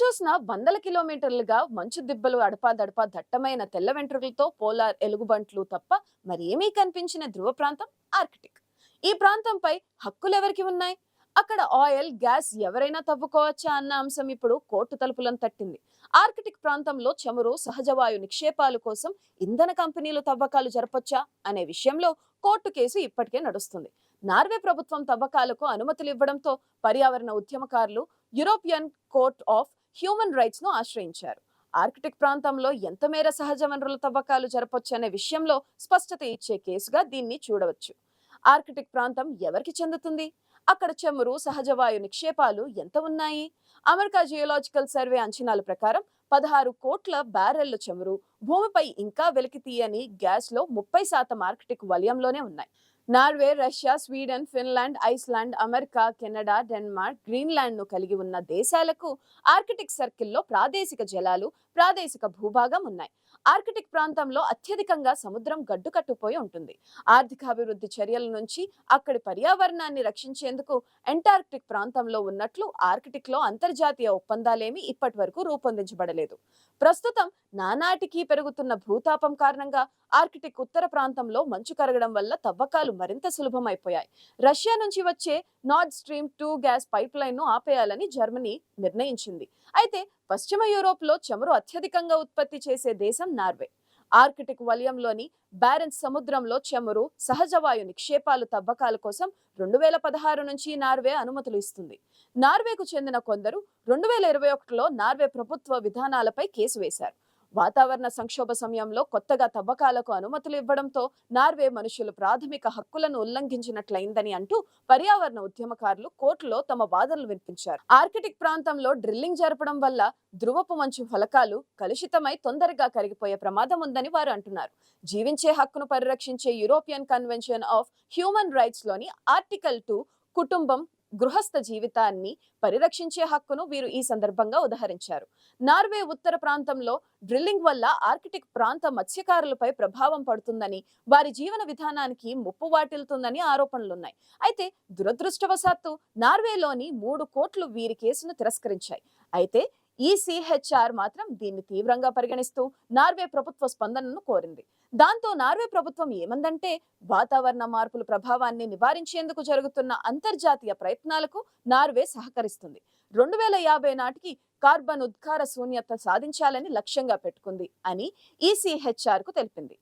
చూసినా వందల కిలోమీటర్లుగా మంచు దిబ్బలు అడపాదడపా దట్టమైన తెల్ల వెంట్రుకలతో పోలార్ ఎలుగుబంట్లు తప్ప మరేమీ కనిపించిన ధ్రువ ప్రాంతం ఆర్కిటిక్. ఈ ప్రాంతంపై హక్కులెవరికి ఉన్నాయి? అక్కడ ఆయిల్ గ్యాస్ ఎవరైనా తవ్వుకోవచ్చా అన్న అంశం ఇప్పుడు కోర్టు తలుపులను తట్టింది. ఆర్కిటిక్ ప్రాంతంలో చమురు సహజవాయు నిక్షేపాలు కోసం ఇంధన కంపెనీలు తవ్వకాలు జరపొచ్చా అనే విషయంలో కోర్టు కేసు ఇప్పటికే నడుస్తుంది. నార్వే ప్రభుత్వం తవ్వకాలకు అనుమతులు ఇవ్వడంతో పర్యావరణ ఉద్యమకారులు యూరోపియన్ కోర్ట్ ఆఫ్ హ్యూమన్ రైట్స్ను ఆశ్రయించారు. ఆర్కిటిక్ ప్రాంతంలో ఎంత మేర సహజ వనరుల తవ్వకాలు జరపొచ్చనే విషయంలో స్పష్టత ఇచ్చే కేసుగా దీన్ని చూడవచ్చు. ఆర్కిటిక్ ప్రాంతం ఎవరికి చెందుతుంది? అక్కడ చమురు సహజవాయు నిక్షేపాలు ఎంత ఉన్నాయి? అమెరికా జియోలాజికల్ సర్వే అంచనాల ప్రకారం పదహారు కోట్ల బ్యారెళ్ళ చమురు భూమిపై ఇంకా వెలికి తీయని గ్యాస్లో ముప్పై శాతం ఆర్కిటిక్ వలయంలోనే ఉన్నాయి. Norway Russia Sweden Finland Iceland America Canada Denmark గ్రీన్లాండ్ను కలిగి ఉన్న దేశాలకు ఆర్కిటిక్ సర్కిల్లో ప్రాదేశిక జలాలు ప్రాదేశిక భూభాగం ఉన్నాయి. ఆర్కిటిక్ ప్రాంతంలో అత్యధికంగా సముద్రం గడ్డుకట్టుపోయి ఉంటుంది. ఆర్థికాభివృద్ధి చర్యల నుంచి అక్కడి పర్యావరణాన్ని రక్షించేందుకు అంటార్కిటిక్ ప్రాంతంలో ఉన్నట్లు ఆర్కిటిక్లో అంతర్జాతీయ ఒప్పందాలేమీ ఇప్పటి వరకు రూపొందించబడలేదు. ప్రస్తుతం నానాటికి పెరుగుతున్న భూతాపం కారణంగా ఆర్కిటిక్ ఉత్తర ప్రాంతంలో మంచు కరగడం వల్ల తవ్వకాలు మరింత సులభమైపోయాయి. రష్యా నుంచి వచ్చే Nord stream two gas pipe లైన్ను ఆపేయాలని జర్మనీ నిర్ణయించింది. అయితే పశ్చిమ యూరోప్లో చమురు అత్యధికంగా ఉత్పత్తి చేసే దేశం నార్వే. ఆర్కిటిక్ వలయంలోని బ్యారెన్స్ సముద్రంలో చమురు సహజవాయు నిక్షేపాలు తవ్వకాల కోసం రెండు వేల పదహారు నుంచి నార్వే అనుమతులు ఇస్తుంది. నార్వేకు చెందిన కొందరు రెండు వేల ఇరవై ఒకటిలో నార్వే ప్రభుత్వ విధానాలపై కేసు వేశారు. వాతావరణ సంక్షోభ సమయంలో కొత్తగా తవ్వకాలకు అనుమతులు ఇవ్వడంతో నార్వే మనుషుల ప్రాథమిక హక్కులను ఉల్లంఘించినట్లయిందని అంటూ పర్యావరణ ఉద్యమకారులు కోర్టులో తమ వాదనలు వినిపించారు. ఆర్కిటిక్ ప్రాంతంలో డ్రిల్లింగ్ జరపడం వల్ల ధ్రువపు మంచు ఫలకాలు కలుషితమై తొందరగా కరిగిపోయే ప్రమాదం ఉందని వారు అంటున్నారు. జీవించే హక్కును పరిరక్షించే యూరోపియన్ కన్వెన్షన్ ఆఫ్ హ్యూమన్ రైట్స్లోని ఆర్టికల్ టూ కుటుంబం గృహస్థ జీవితాన్ని పరిరక్షించే హక్కును వీరు ఈ సందర్భంగా ఉదహరించారు. నార్వే ఉత్తర ప్రాంతంలో డ్రిల్లింగ్ వల్ల ఆర్కిటిక్ ప్రాంత మత్స్యకారులపై ప్రభావం పడుతుందని వారి జీవన విధానానికి ముప్పు వాటిల్తుందని ఆరోపణలున్నాయి. అయితే దురదృష్టవశాత్తు నార్వేలోని మూడు కోట్లు వీరి కేసును తిరస్కరించాయి. అయితే ఈసీహెచ్ఆర్ మాత్రం దీన్ని తీవ్రంగా పరిగణిస్తూ నార్వే ప్రభుత్వ స్పందనను కోరింది. దాంతో నార్వే ప్రభుత్వం ఏమందంటే వాతావరణ మార్పుల ప్రభావాన్ని నివారించేందుకు జరుగుతున్న అంతర్జాతీయ ప్రయత్నాలకు నార్వే సహకరిస్తుంది. రెండు వేల యాభై నాటికి కార్బన్ ఉద్గార శూన్యత సాధించాలని లక్ష్యంగా పెట్టుకుంది అని ఈసీహెచ్ఆర్కు తెలిపింది.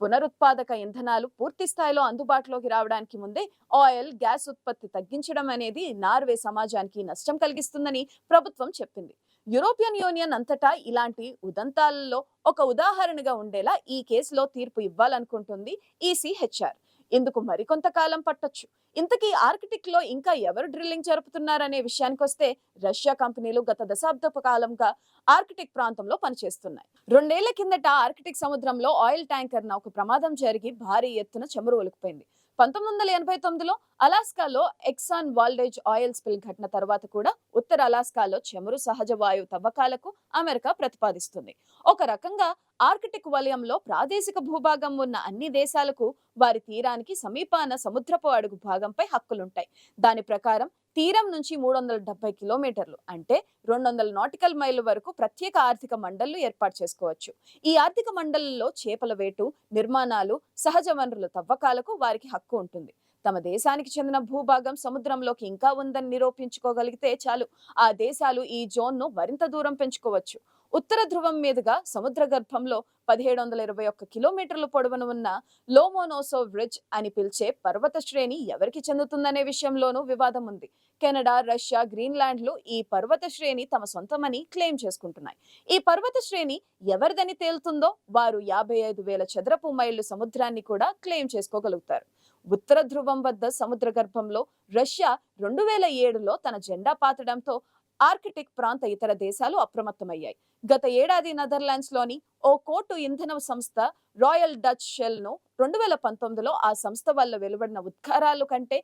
పునరుత్పాదక ఇంధనాలు పూర్తి స్థాయిలో అందుబాటులోకి రావడానికి ముందే ఆయిల్ గ్యాస్ ఉత్పత్తి తగ్గించడం అనేది నార్వే సమాజానికి నష్టం కలిగిస్తుందని ప్రభుత్వం చెప్పింది. యూరోపియన్ యూనియన్ అంతటా ఇలాంటి ఉదంతాలలో ఒక ఉదాహరణగా ఉండేలా ఈ కేసులో తీర్పు ఇవ్వాలనుకుంటుంది ఈసీహెచ్ఆర్ ఇందుకు మరికొంత కాలం పట్టొచ్చు. ఇంతకీ ఆర్కిటిక్లో ఇంకా ఎవరు డ్రిల్లింగ్ జరుపుతున్నారనే విషయానికి వస్తే రష్యా కంపెనీలు గత దశాబ్దపు కాలంగా ఆర్కిటిక్ ప్రాంతంలో పనిచేస్తున్నాయి. రెండేళ్ళ కిందట ఆర్కిటిక్ సముద్రంలో ఆయిల్ ట్యాంకర్ నౌక ప్రమాదం జరిగి భారీ ఎత్తున చమురు ఒలికిపోయింది. పంతొమ్మిది వందల ఎనభై తొమ్మిదిలో అలాస్కాలో ఎక్సాన్ వాల్డేజ్ ఆయిల్ స్పిల్ ఘటన తర్వాత కూడా ఉత్తర అలాస్కాలో చమురు సహజ వాయువు తవ్వకాలకు అమెరికా ప్రతిపాదిస్తుంది. ఒక రకంగా ఆర్కిటిక్ వలయంలో ప్రాదేశిక భూభాగం ఉన్న అన్ని దేశాలకు వారి తీరానికి సమీపాన సముద్రపు అడుగు భాగంపై హక్కులుంటాయి. దాని ప్రకారం తీరం నుంచి మూడు వందల డెబ్బై కిలోమీటర్లు అంటే రెండు వందల నాటికల్ మైళ్ళ వరకు ప్రత్యేక ఆర్థిక మండళ్ళు ఏర్పాటు చేసుకోవచ్చు. ఈ ఆర్థిక మండలంలో చేపల వేటు నిర్మాణాలు సహజ వనరుల తవ్వకాలకు వారికి హక్కు ఉంటుంది. తమ దేశానికి చెందిన భూభాగం సముద్రంలోకి ఇంకా ఉందని నిరూపించుకోగలిగితే చాలు. ఆ దేశాలు ఈ జోన్ను మరింత దూరం పెంచుకోవచ్చు. ఉత్తర ధ్రువం మీదుగా సముద్ర గర్భంలో పదిహేడు వందల ఇరవై ఒక్క కిలోమీటర్ల పొడవున ఉన్న లోమోనోసో బ్రిడ్జ్ అని పిలిచే పర్వత శ్రేణి ఎవరికి చెందుతుందనే విషయంలోనూ వివాదం ఉంది. కెనడా రష్యా గ్రీన్లాండ్లు ఈ పర్వత శ్రేణి తమ సొంతమని క్లెయిమ్ చేసుకుంటున్నాయి. ఈ పర్వత శ్రేణి ఎవరిదని తేలుతుందో వారు యాభై ఐదు వేల చదరపు మైళ్ళు సముద్రాన్ని కూడా క్లెయిమ్ చేసుకోగలుగుతారు. ఉత్తర ధ్రువం వద్ద సముద్ర గర్భంలో రష్యా రెండు వేల ఏడులో తన జెండా పాతడంతో ఆర్కిటిక్ ప్రాంత ఇతర దేశాలు అప్రమత్తమయ్యాయి. గత ఏడాది నెదర్లాండ్స్లోని ఓ కోర్టు ఇంధన సంస్థ రాయల్ డచ్ షెల్ను రెండు వేల పంతొమ్మిదిలో ఆ సంస్థ వల్ల వెలువడిన ఉద్గారాలు కంటే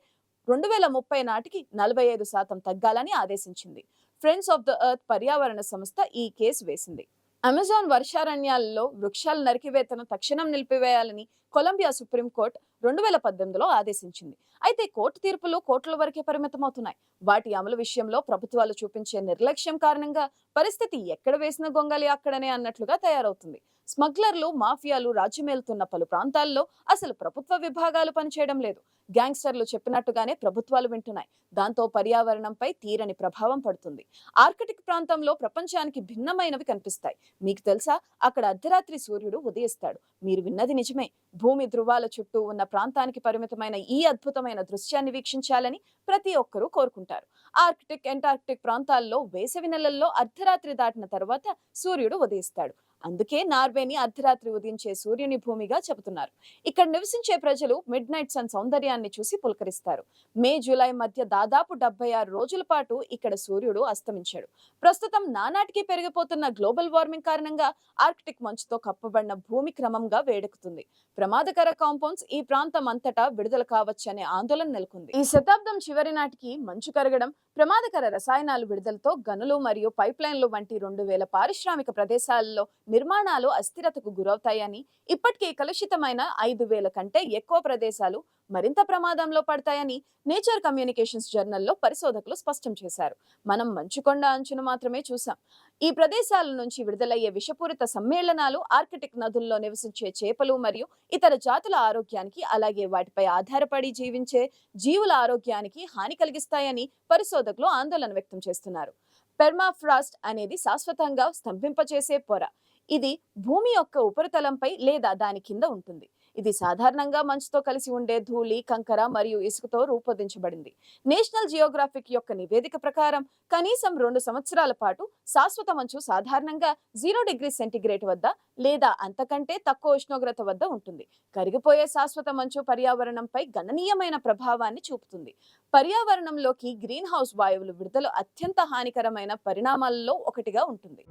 రెండు వేల ముప్పై నాటికి నలభై ఐదు శాతం తగ్గాలని ఆదేశించింది. ఫ్రెండ్స్ ఆఫ్ ద ఎర్త్ పర్యావరణ సంస్థ ఈ కేసు వేసింది. అమెజాన్ వర్షారణ్యాలలో వృక్షాల నరికివేతను తక్షణం నిలిపివేయాలని కొలంబియా సుప్రీంకోర్టు రెండు వేల పద్దెనిమిదిలో ఆదేశించింది. అయితే కోర్టు తీర్పులు కోర్టుల వరకే పరిమితమవుతున్నాయి. వాటి అమలు విషయంలో ప్రభుత్వాలు చూపించే నిర్లక్ష్యం కారణంగా పరిస్థితి ఎక్కడ వేసిన గొంగలి అక్కడనే అన్నట్లుగా తయారవుతుంది. స్మగ్లర్లు మాఫియాలు రాజ్యమేలుతున్న పలు ప్రాంతాల్లో అసలు ప్రభుత్వ విభాగాలు పనిచేయడం లేదు. గ్యాంగ్స్టర్లు చెప్పినట్టుగానే ప్రభుత్వాలు వింటున్నాయి. దాంతో పర్యావరణంపై తీరని ప్రభావం పడుతుంది. ఆర్కిటిక్ ప్రాంతంలో ప్రపంచానికి భిన్నమైనవి కనిపిస్తాయి. మీకు తెలుసా? అక్కడ అర్ధరాత్రి సూర్యుడు ఉదయిస్తాడు. మీరు విన్నది నిజమే. భూమి ధృవాల చుట్టూ ఉన్న ప్రాంతానికి పరిమితమైన ఈ అద్భుతమైన దృశ్యాన్ని వీక్షించాలని ప్రతి ఒక్కరూ కోరుకుంటారు. ఆర్కిటిక్ ఎంటార్కిటిక్ ప్రాంతాల్లో వేసవి నెలల్లో అర్ధరాత్రి దాటిన తర్వాత సూర్యుడు ఉదయిస్తాడు. అందుకే నార్వేని అర్ధరాత్రి ఉదయించే సూర్యుని భూమిగా చెబుతున్నారు. ఇక్కడ నివసించే ప్రజలు మిడ్ నైట్ సన్ సౌందర్యాన్ని చూసి పులకరిస్తారు. మే జూలై మధ్య దాదాపు డెబ్బై ఆరు రోజుల పాటు ఇక్కడ సూర్యుడు అస్తమించాడు. ప్రస్తుతం నానాటికి పెరిగిపోతున్న గ్లోబల్ వార్మింగ్ కారణంగా ఆర్కిటిక్ మంచుతో కప్పబడిన భూమి క్రమంగా వేడెక్కుతుంది. ప్రమాదకర కాంపౌండ్స్ ఈ ప్రాంతం అంతటా విడుదల కావచ్చనే ఆందోళన నెలకొంది. ఈ శతాబ్దం చివరి నాటికి మంచు కరగడం ప్రమాదకర రసాయనాలు విడుదలతో గనులు మరియు పైప్లైన్లు వంటి రెండు వేల పారిశ్రామిక ప్రదేశాలలో నిర్మాణాలు అస్థిరతకు గురవుతాయని ఇప్పటికే కలుషితమైన ఐదు వేల కంటే ఎక్కువ ప్రదేశాలు మరింత ప్రమాదంలో పడతాయని నేచర్ కమ్యూనికేషన్స్ జర్నల్లో పరిశోధకులు స్పష్టం చేశారు. మనం మంచుకొండ అంచును మాత్రమే చూసాం ఈ ప్రదేశాల నుంచి విడుదలయ్యే విషపూరిత సమ్మేళనాలు ఆర్కిటిక్ నదుల్లో నివసించే చేపలు మరియు ఇతర జాతుల ఆరోగ్యానికి అలాగే వాటిపై ఆధారపడి జీవించే జీవుల ఆరోగ్యానికి హాని కలిగిస్తాయని పరిశోధకులు ఆందోళన వ్యక్తం చేస్తున్నారు. పెర్మాఫ్రాస్ట్ అనేది శాశ్వతంగా స్తంభింపచేసే పొర. ఇది భూమి యొక్క ఉపరితలంపై లేదా దాని కింద ఉంటుంది. ఇది సాధారణంగా మంచుతో కలిసి ఉండే ధూళి కంకర మరియు ఇసుకతో రూపొందించబడింది. నేషనల్ జియోగ్రాఫిక్ యొక్క నివేదిక ప్రకారం కనీసం రెండు సంవత్సరాల పాటు శాశ్వత మంచు సాధారణంగా జీరో డిగ్రీ సెంటీగ్రేడ్ వద్ద లేదా అంతకంటే తక్కువ ఉష్ణోగ్రత వద్ద ఉంటుంది. కరిగిపోయే శాశ్వత మంచు పర్యావరణంపై గణనీయమైన ప్రభావాన్ని చూపుతుంది. పర్యావరణంలోకి గ్రీన్ హౌస్ వాయువులు విడుదల అత్యంత హానికరమైన పరిణామాలలో ఒకటిగా ఉంటుంది.